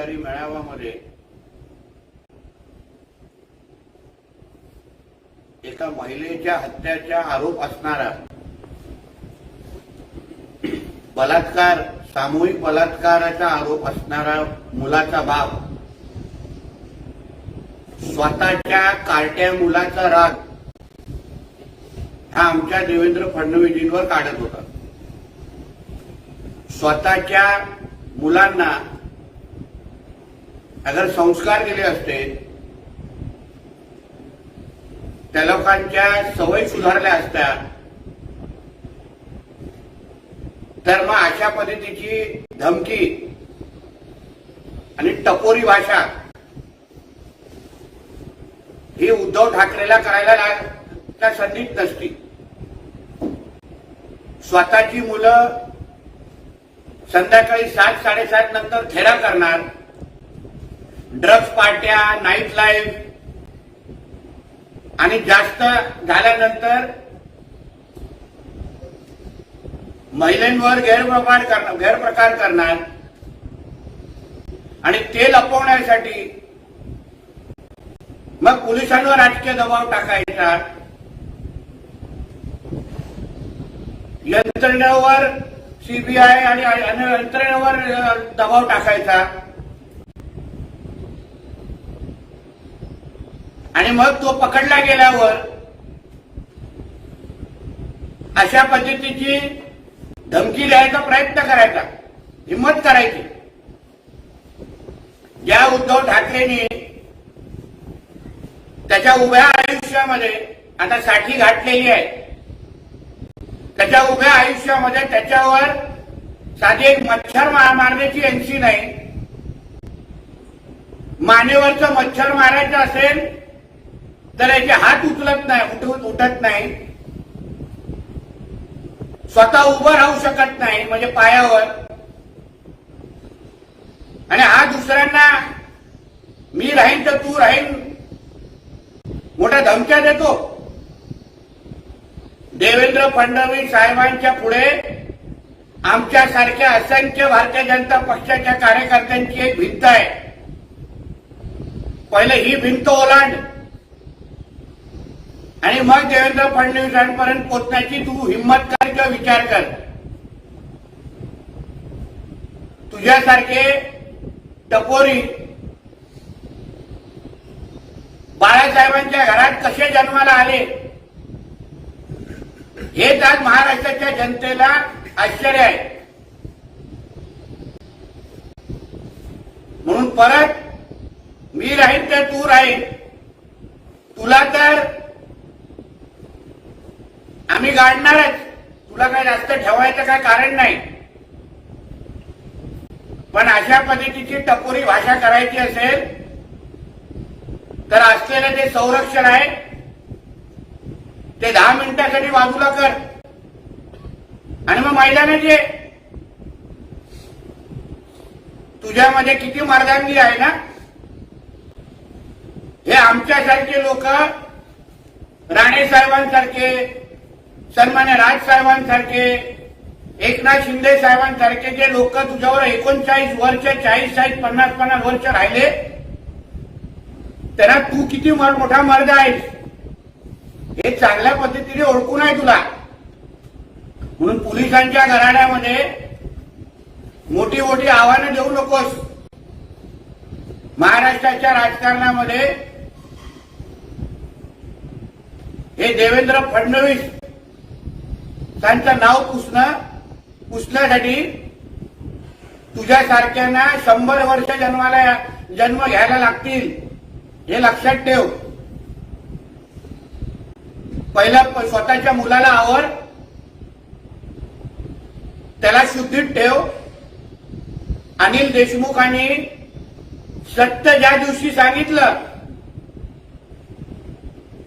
उबाटाच्या मेळाव्यामध्ये एका महिलेच्या हत्याचा आरोप असणारा बलात्कार सामूहिक बलात्काराचा आरोप असणारा मुलाचा बाप स्वतःच्या कार्ट्या मुलाचा राग हा आमच्या देवेंद्र फडणवीसजींवर काढत होता. स्वतःच्या मुलांना अगर संस्कार दिले असते त्या लोकांच्या सवयी सुधारल्या असत्या तर मग अशा पद्धतीची धमकी आणि टपोरी भाषा ही उद्धव ठाकरेला करायला त्या संधीच नसती. स्वतःची मुलं संध्याकाळी सात साडेसात नंतर खेळा करणार ड्रग्ज पार्ट्या नाईट लाईफ आणि जास्त झाल्यानंतर महिलांवर गैरप्रकार करणार गैरप्रकार करणार. आणि ते लपवण्यासाठी मग पोलिसांवर राजकीय दबाव टाकायचा. यंत्रणेवर सीबीआय आणि यंत्रणेवर दबाव टाकायचा. आणि मग तो पकडला गेल्यावर अशा पद्धतीची धमकी द्यायचा प्रयत्न करायचा. हिंमत करायची. ज्या उद्धव ठाकरेंनी त्याच्या उभ्या आयुष्यामध्ये आता साठी घातलेली आहे. त्याच्या उभ्या आयुष्यामध्ये त्याच्यावर साधी एक मच्छर मारण्याची एनसी नाही. मानेवरचं मच्छर मारायचं असेल तर याचे हात उचलत नाही उठवत उठत नाही. स्वतः उभं राहू शकत नाही म्हणजे पायावर. आणि हा दुसऱ्यांना मी राहीन तर तू राहीन. मोठ्या धमक्या देतो. देवेंद्र फडणवीस साहेबांच्या पुढे आमच्यासारख्या असंख्य भारतीय जनता पक्षाच्या कार्यकर्त्यांची एक भिंत आहे. पहिले ही भिंत ओलांड. आणि मग देवेंद्र फडणवीसांपर्यंत पोचण्याची तू हिंमत कर किंवा विचार कर. तुझ्यासारखे टपोरी बाळासाहेबांच्या घरात कसे जन्माला आले? हेच आज महाराष्ट्राच्या जनतेला आश्चर्य आहे. म्हणून परत मी राहीन तर तू राहील तुला तर आम्ही गाडणारच तुला काय जास्त ठेवायचं काय कारण नाही. पण अशा पद्धतीची टपोरी भाषा करायची असेल तर असलेलं जे संरक्षण आहे. ते दहा मिनिटासाठी बाजूला कर. आणि मग मैदानात ये. तुझ्यामध्ये किती मर्दांगी आहे ना? हे आमच्यासारखे लोक राणे साहेबांसारखे सन्मान्य राज साहेबांसारखे एकनाथ शिंदे साहेबांसारखे जे लोक तुझ्यावर एकोणचाळीस वर्ष चाळीस चाळीस पन्नास पन्नास वर्ष राहिले त्यांना तू किती मर- मोठा मर्द आहेस? हे चांगल्या पद्धतीने ओळखून आहे तुला. म्हणून पोलिसांच्या घराण्यामध्ये मोठी मोठी आव्हानं देऊ नकोस. महाराष्ट्राच्या राजकारणामध्ये हे देवेंद्र फडणवीस त्यांचं नाव पुसणं पुसण्यासाठी तुझ्यासारख्यांना शंभर वर्ष जन्माला जन्म घ्यायला लागतील हे लक्षात ठेव. पहिला स्वतःच्या मुलाला आवर त्याला शुद्धीत ठेव. अनिल देशमुखांनी सत्य ज्या दिवशी सांगितलं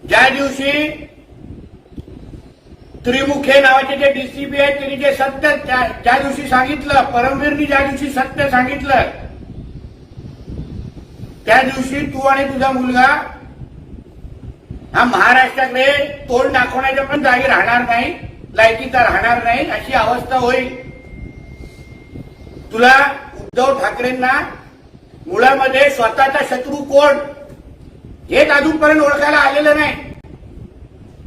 ज्या दिवशी त्रिमुखे नावाचे जे डीसीबी आहेत त्यांनी जे सत्य त्या दिवशी सांगितलं परमवीरनी ज्या दिवशी सत्य सांगितलं त्या दिवशी तू आणि तुझा मुलगा हा महाराष्ट्राकडे तोंड दाखवण्याच्या पण जागी राहणार नाही लायकीचा राहणार नाही अशी अवस्था होईल. तुला उद्धव ठाकरेंना मुळामध्ये स्वतःचा शत्रू कोण हेच अजूनपर्यंत ओळखायला आलेलं नाही.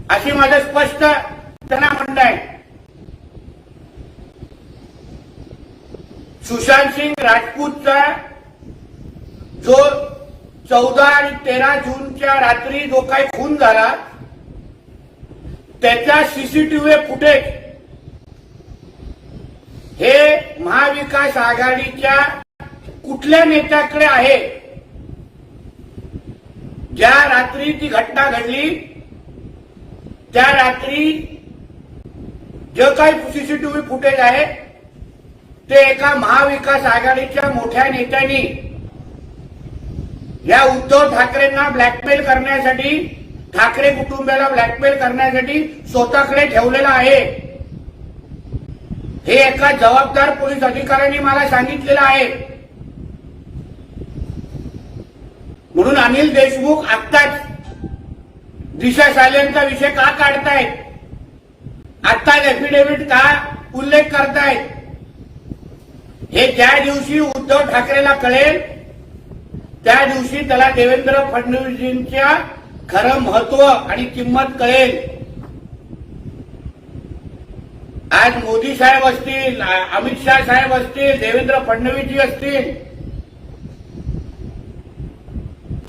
अशी माझं स्पष्ट त्यांना म्हणताय सुशांत सिंग राजपूतचा जो चौदा आणि तेरा जूनच्या रात्री जो काही खून झाला त्याच्या सीसीटीव्ही फुटेज हे महाविकास आघाडीच्या कुठल्या नेत्याकडे आहे? ज्या रात्री ती घटना घडली त्या रात्री जे काही सीसीटीव्ही फुटेज आहे ते एका महाविकास आघाडीच्या मोठ्या नेत्यांनी या उद्धव ठाकरेंना ब्लॅकमेल करण्यासाठी ठाकरे कुटुंबाला ब्लॅकमेल करण्यासाठी स्वतःकडे ठेवलेलं आहे. हे एका जबाबदार पोलीस अधिकाऱ्यांनी मला सांगितलेलं आहे. म्हणून अनिल देशमुख आत्ताच दिशा सायलेंटचा विषय का काढतायत? आत्ताच एफिडेव्हिट का उल्लेख करतायत? हे ज्या दिवशी उद्धव ठाकरेला कळेल त्या दिवशी त्याला देवेंद्र फडणवीसजींच्या खरं महत्त्व आणि किंमत कळेल. आज मोदी साहेब असतील अमित शाह साहेब असतील देवेंद्र फडणवीसजी असतील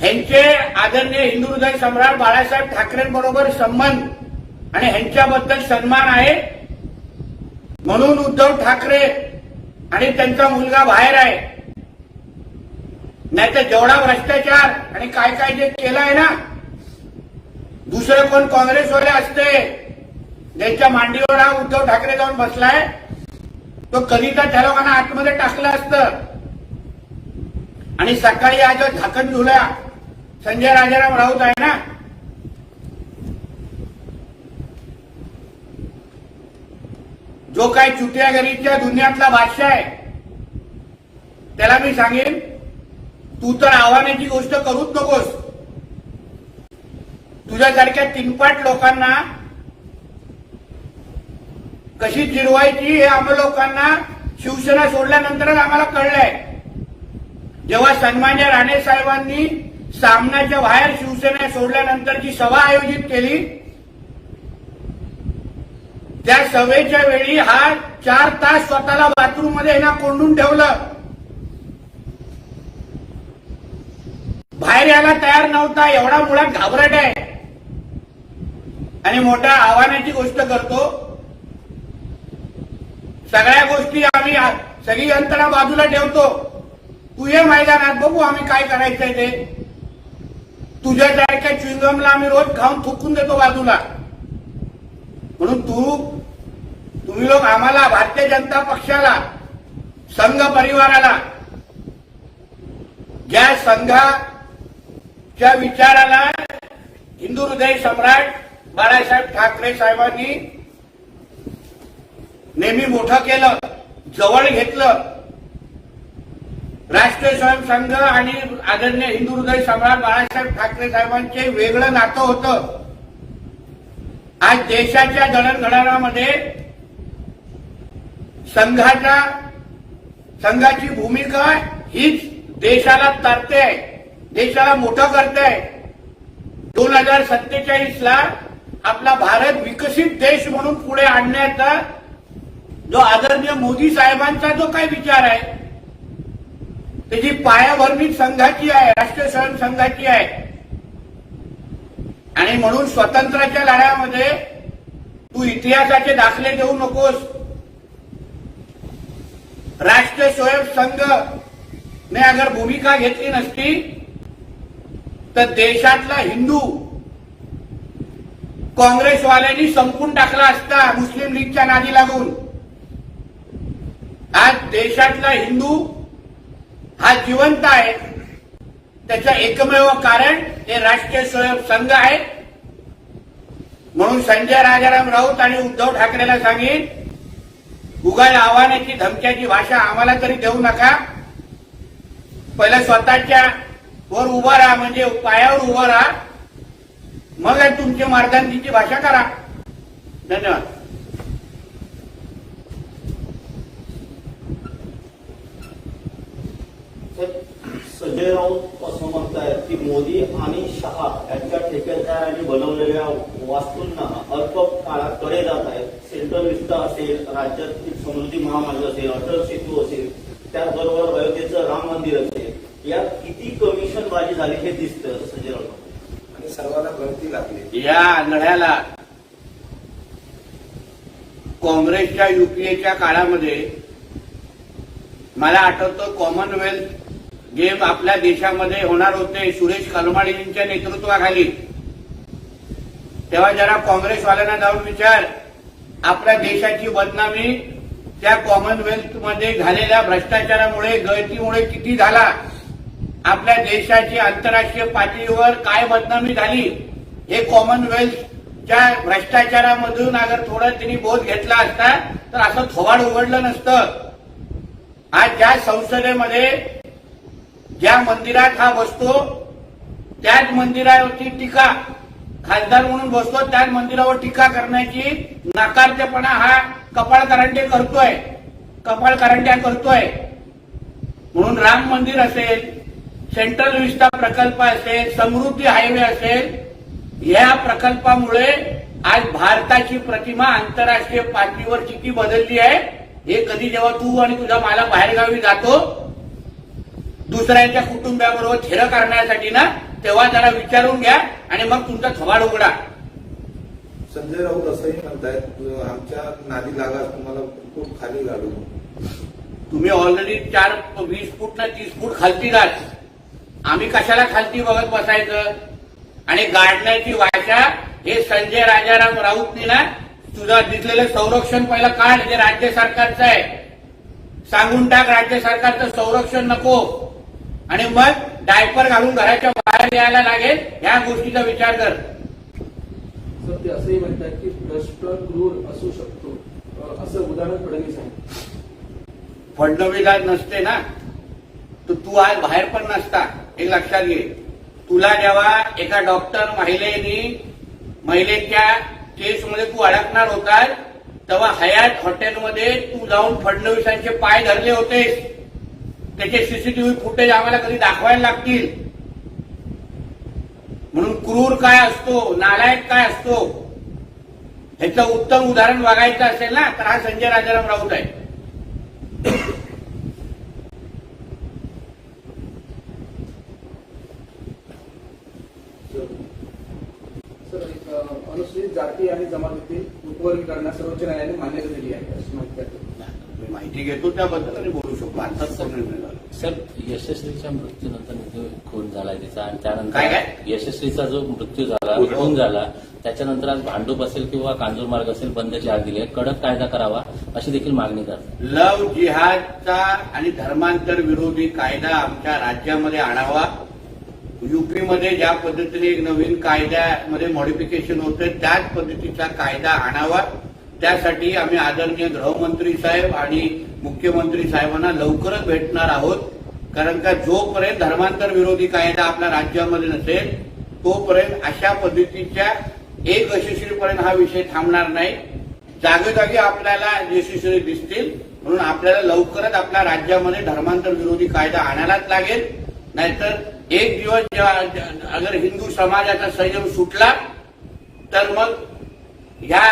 यांचे आदरणीय हिंदू हृदय सम्राट बाळासाहेब ठाकरेंबरोबर संबंध आणि ह्यांच्याबद्दल सन्मान आहे. म्हणून उद्धव ठाकरे आणि त्यांचा मुलगा बाहेर आहे. नाहीतर जेवढा भ्रष्टाचार आणि काय काय जे केलं आहे ना दुसरे कोण काँग्रेसवाले असते ज्यांच्या मांडीवर हा उद्धव ठाकरे जाऊन बसलाय तो कधी त्या लोकांना आतमध्ये टाकलं असतं. आणि सकाळी आज झाकण धुला संजय राजाराम राऊत आहे ना जो काय चुटियागरीच्या दुनियातला बादशाह आहे त्याला मी सांगेन तू तर आव्हानाची गोष्ट करूच नकोस. तुझ्यासारख्या तीनपाट लोकांना कशी जिरवायची हे आम्हा लोकांना शिवसेना सोडल्यानंतरच आम्हाला कळलंय. जेव्हा सन्मान्य राणे साहेबांनी सामन्याच्या बाहेर शिवसेना सोडल्यानंतरची सभा आयोजित केली त्या सभेच्या वेळी हा चार तास स्वतःला बाथरूममध्ये ना कोंडून ठेवलं. बाहेर यायला तयार नव्हता एवढा मुळात घाबरट आहे. आणि मोठ्या आव्हानाची गोष्ट करतो. सगळ्या गोष्टी आम्ही सगळी यंत्रणा बाजूला ठेवतो. तू ये मैदानात बघू आम्ही काय करायचंय ते. तुझ्यासारख्या च्युइंगमला आम्ही रोज खाऊन थुकून देतो बाजूला. म्हणून तू तुम्ही लोक आम्हाला भारतीय जनता पक्षाला संघ परिवाराला ज्या संघाच्या विचाराला हिंदू हृदय सम्राट बाळासाहेब ठाकरे साहेबांनी नेहमी मोठं केलं जवळ घेतलं. राष्ट्रीय स्वयंसंघ आणि आदरणीय हिंदू हृदय सम्राट बाळासाहेब ठाकरे साहेबांचे वेगळं नातं होतं. आज देशाच्या दळणघडणामध्ये संघाच्या संघाची भूमिका हीच देशाला तरते देशाला मोठं करते दोन हजार सत्तेचाळीसला आपला भारत विकसित देश म्हणून पुढे आणण्याचा जो आदरणीय मोदी साहेबांचा जो काही विचार आहे त्याची पायाभरणी संघाची आहे राष्ट्रीय स्वयंसंघाची आहे. आणि म्हणून स्वतंत्राच्या लढ्यामध्ये तू इतिहासाचे दाखले देऊ नकोस. राष्ट्रीय स्वयं संघ ने अगर भूमिका घेतली नसती तर देशातला हिंदू काँग्रेसवाल्यांनी संपून टाकला असता मुस्लिम लीगच्या नादी लागून. आज देशातला हिंदू हा जिवंत आहे. त्याचं एकमेव कारण हे राष्ट्रीय स्वयं संघ आहे. म्हणून संजय राजाराम राऊत आणि उद्धव ठाकरेला सांगेन उगाय आव्हानाची धमक्याची भाषा आम्हाला तरी देऊ नका. पहिलं स्वतःच्या वर उभा राहा म्हणजे पायावर उभा राहा. मग तुमची मार्गांची भाषा करा. धन्यवाद. संजय राऊत असं म्हणतायत की मोदी आणि शहा यांच्या ठेकेदारांनी बनवलेल्या वास्तूंना अल्प काळात कडे जात आहेत. सेंट्रल विस्ता असेल राज्यातील समृद्धी महामार्ग असेल अटल सेतू असेल त्याचबरोबर अयोध्येचं राम मंदिर असेल. यात किती कमिशन बाजी झाली हे दिसतं संजय राऊत. आणि सर्वांना गळती लागली. या लढ्याला काँग्रेसच्या युपीएच्या काळामध्ये मला आठवतं कॉमनवेल्थ गेम आपल्या देशामध्ये होणार होते सुरेश कलमाडीजींच्या नेतृत्वाखाली. तेव्हा जरा काँग्रेसवाल्यांना जाऊन विचार. आपल्या देशाची बदनामी त्या कॉमनवेल्थमध्ये झालेल्या भ्रष्टाचारामुळे गळतीमुळे किती झाला? आपल्या देशाची आंतरराष्ट्रीय पातळीवर काय बदनामी झाली? हे कॉमनवेल्थच्या भ्रष्टाचारामधून अगर थोडं त्यांनी बोध घेतला असता तर असं थोबाड उघडलं नसतं. आज ज्या संसदेमध्ये ज्या मंदिरात हा बसतो त्याच मंदिरावरची टीका खासदार म्हणून बसतो त्याच मंदिरावर टीका करण्याची नाकारतेपणा हा कपाळ करंडे करतोय. कपाळ करंड्या करतोय. म्हणून राम मंदिर असेल सेंट्रल विस्टा प्रकल्प असेल समृद्धी हायवे असेल या प्रकल्पामुळे आज भारताची प्रतिमा आंतरराष्ट्रीय पातळीवर किती बदलली आहे हे कधी जेव्हा तू आणि तुझा माला बाहेरगावी जातो दुसऱ्यांच्या कुटुंबियाबरोबर थेरं करण्यासाठी ना तेव्हा जरा विचारून घ्या आणि मग तुमचा थवाड उघडा. संजय राऊत असंही म्हणतायत आमच्या नादी लागा तुम्हाला खूप खाली घालू. तुम्ही ऑलरेडी चार वीस फूट ना तीस फूट खालती जात आम्ही कशाला खालती बघत बसायचं? आणि गाडण्याची भाषा हे संजय राजाराम राऊतनी ना तुझं दिसलेलं संरक्षण पहिलं काढ जे राज्य सरकारचं आहे. सांगून टाक राज्य सरकारचं संरक्षण नको. आणि मग डायपर घालून घराच्या बाहेर यायला लागेल ह्या गोष्टीचा विचार कर. सर ते असंही म्हणतात की भ्रष्ट क्रूर असू शकतो. असं उदाहरण फडणवीस आहे. फडणवीस आज नसते ना? तर तू आज बाहेर पण नसता. हे लक्षात घे. तुला जेव्हा एका डॉक्टर महिलेनी महिलेच्या केसमध्ये तू अडकणार होतास तेव्हा हयात हॉटेलमध्ये तू जाऊन फडणवीसांचे पाय धरले होतेस. त्याचे सीसीटीव्ही फुटेज आम्हाला कधी दाखवायला लागतील? म्हणून क्रूर काय असतो नालायक काय असतो? ह्याचं उत्तम उदाहरण बघायचं असेल ना तर हा संजय राजाराम राऊत आहे. अनुसूचित जाती आणि जमातीतील उपवर्गीकरणास सर्वोच्च न्यायालयाने मान्यता दिली आहे अशी माहिती मी माहिती घेतो त्याबद्दल आणि बोलू शकतो. आताच निर्णय झाला सर यशस्वीच्या मृत्यूनंतर जो खून झालाय तिचा आणि काय त्यानंतर काय? यशस्वीचा जो मृत्यू झाला खून. खून झाला त्याच्यानंतर आज भांडूप असेल किंवा कांजूर मार्ग असेल बंदची आग दिली आहे. कडक कायदा करावा अशी देखील मागणी करतात. लव जिहादचा आणि धर्मांतर विरोधी कायदा आमच्या राज्यामध्ये आणावा. युपीमध्ये ज्या पद्धतीने एक नवीन कायद्यामध्ये मॉडिफिकेशन होते त्याच पद्धतीचा कायदा आणावा. त्यासाठी आम्ही आदरणीय गृहमंत्री साहेब आणि मुख्यमंत्री साहेबांना लवकरच भेटणार आहोत. कारण का जोपर्यंत धर्मांतर विरोधी कायदा आपल्या राज्यामध्ये नसेल तोपर्यंत अशा पद्धतीच्या एक यशस्वीपर्यंत हा विषय थांबणार नाही. जागोजागी आपल्याला यशस्वी दिसतील म्हणून आपल्याला लवकरच आपल्या राज्यामध्ये धर्मांतर विरोधी कायदा आणायलाच लागेल. नाहीतर एक दिवस जेव्हा अगर हिंदू समाजाचा संयम सुटला तर मग ह्या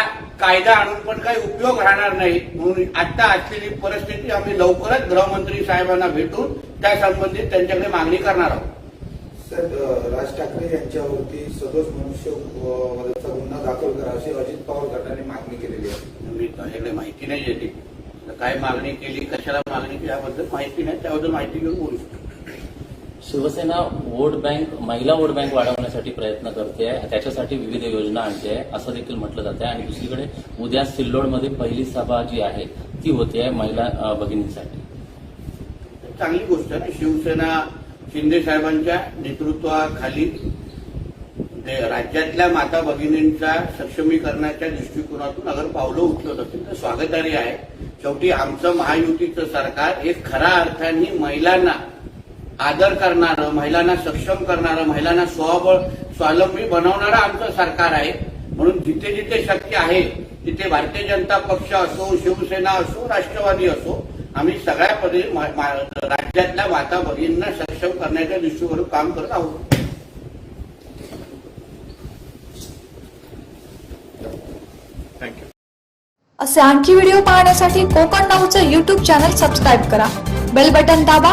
कायदा आणून पण काही उपयोग राहणार नाही. म्हणून आता असलेली परिस्थिती आम्ही लवकरच गृहमंत्री साहेबांना भेटून त्या संबंधित त्यांच्याकडे मागणी करणार आहोत. सर राज ठाकरे यांच्यावरती सदोष मनुष्य वधाचा गुन्हा दाखल करा अशी अजित पवार गटाने मागणी केलेली आहे. मी माझ्याकडे माहिती नाही येते काय मागणी केली कशाला मागणी केली याबद्दल माहिती नाही त्याबद्दल माहिती घेऊन बोलू शकतो. शिवसेना वोट बँक महिला वोट बँक वाढवण्यासाठी प्रयत्न करते त्याच्यासाठी विविध योजना आणते आहे. असं देखील म्हटलं जाते आणि दुसरीकडे उद्या सिल्लोडमध्ये पहिली सभा जी आहे ती होते महिला भगिनींसाठी. चांगली गोष्ट आहे. शिवसेना शिंदे साहेबांच्या नेतृत्वाखाली राज्यातल्या माता भगिनींच्या सक्षमीकरणाच्या दृष्टिकोनातून अगर पावलं उचलत असेल तर स्वागतार्ह आहे. शेवटी आमचं महायुतीचं सरकार हे खऱ्या अर्थाने महिलांना आदर करणारं महिलांना सक्षम करणारं महिलांना स्वबळ स्वावलंबी बनवणारं आमचं सरकार आहे. म्हणून जिथे जिथे शक्य आहे तिथे भारतीय जनता पक्ष असो शिवसेना असो राष्ट्रवादी असो आम्ही सगळ्या पद्धती राज्यातल्या माता भगिनींना सक्षम करण्याच्या दृष्टीवरून काम करत आहोत. असे आणखी व्हिडिओ पाहण्यासाठी कोकण नाऊचं यूट्यूब चॅनल सबस्क्राईब करा. बेल बटन दाबा.